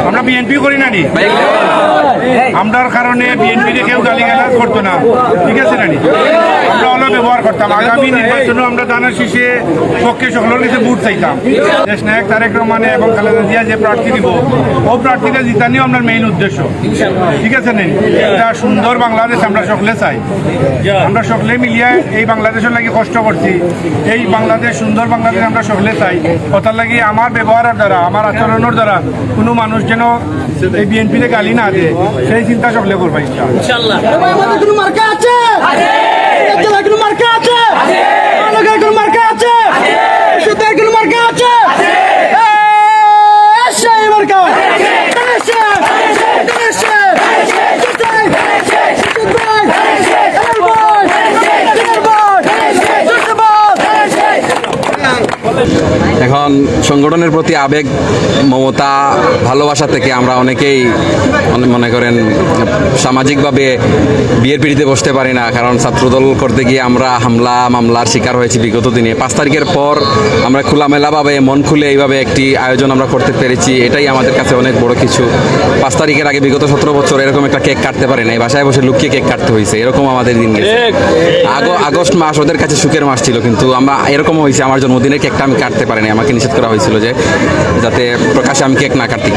আমরা বিএনপি করি না নি আমরার কারণে বিএনপি কেউ গালি গালাজ করতো না। ঠিক আছে নানি? আমরা হলো ব্যবহার করতাম। আগামী নির্বাচনে আমরা দানার শীষে পক্ষে সকলের ভোট চাইতাম। দেশ নায়ক তারেক রহমানে এবং খালেদা জিয়া যে প্রার্থী দিব ও প্রার্থীকে জিতানি আমরা মেইন উদ্দেশ্য। ঠিক আছে নি একটা সুন্দর বাংলাদেশ আমরা সকলে চাই। আমরা সকলে মিলিয়ে এই বাংলাদেশের লাগি কষ্ট করছি। এই বাংলাদেশ সুন্দর বাংলাদেশ আমরা সকলে চাই। কথার লাগি আমার ব্যবহারের দ্বারা আমার আচরণের দ্বারা কোনো মানুষ যেন এই বিএনপিতে গালি না দেয় সেই চিন্তা সকলে করবা ইনশাআল্লাহ। এবার আমাদের কোনো মার্কা এখন সংগঠনের প্রতি আবেগ মমতা ভালোবাসা থেকে আমরা অনেকেই অনে- মনে করেন সামাজিকভাবে বিয়ের পিড়িতে বসতে পারি না কারণ ছাত্রদল করতে গিয়ে আমরা হামলা মামলার শিকার হয়েছি বিগত দিনে। পাঁচ তারিখের পর আমরা খোলামেলাভাবে মন খুলে এইভাবে একটি আয়োজন আমরা করতে পেরেছি এটাই আমাদের কাছে অনেক বড় কিছু। পাঁচ তারিখের আগে বিগত সতেরো বছর এরকম একটা কেক কাটতে পারি এই বাসায় বসে লুকিয়ে কেক কাটতে হয়েছে এরকম আমাদের দিন গেছে। আগস্ট মাস ওদের কাছে সুখের মাস ছিল কিন্তু আমরা এরকম হয়েছে আমার জন্মদিনের কেকটা আমি কাটতে পারিনি। আমাকে নিষেধ করা হয়েছিল যে যাতে প্রকাশে আমি কেক না কাটি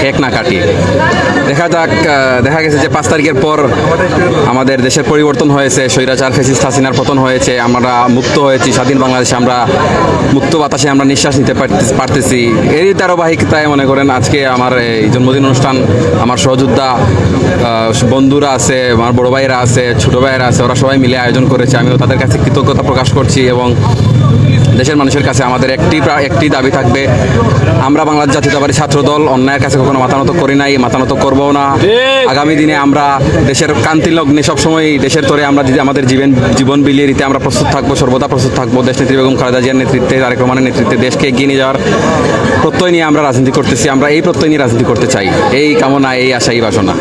কেক না কাটি। দেখা যাক দেখা গেছে যে পাঁচ তারিখের পর আমাদের দেশের পরিবর্তন হয়েছে। স্বৈরাচার ফেসিস হাসিনার পতন হয়েছে। আমরা মুক্ত হয়েছি। স্বাধীন বাংলাদেশে আমরা মুক্ত বাতাসে আমরা নিঃশ্বাস নিতে পারতে- পারতেছি। এরই ধারাবাহিকতায় মনে করেন আজকে আমার এই জন্মদিন অনুষ্ঠান, আমার সহযোদ্ধা বন্ধুরা আছে, আমার বড় ভাইয়েরা আছে, ছোট ভাইয়েরা আছে, ওরা সবাই মিলে আয়োজন করেছে। আমিও তাদের কাছে কৃতজ্ঞতা প্রকাশ করছি এবং দেশের মানুষের কাছে আমাদের একটি একটি দাবি থাকবে। আমরা বাংলাদেশ জাতীয়তাবাদী ছাত্র দল অন্যায়ের কাছে কখনো মাথানত করি নাই মাথানত করব না। আগামী দিনে আমরা দেশের কান্তি লগ্নে সবসময় দেশের তরে আমরা যদি আমাদের জীবন জীবন বিলিয়ে দিতে আমরা প্রস্তুত থাকব সর্বদা প্রস্তুত থাকব। দেশ নেত্রী বেগম খালেদা জিয়ার নেতৃত্বে তারেক রহমানের নেতৃত্বে দেশকে এগিয়ে নিয়ে যাওয়ার প্রত্যয় নিয়ে আমরা রাজনীতি করতেছি। আমরা এই প্রত্যয় নিয়ে রাজনীতি করতে চাই। এই কামনা এই আশা এই বাসনা।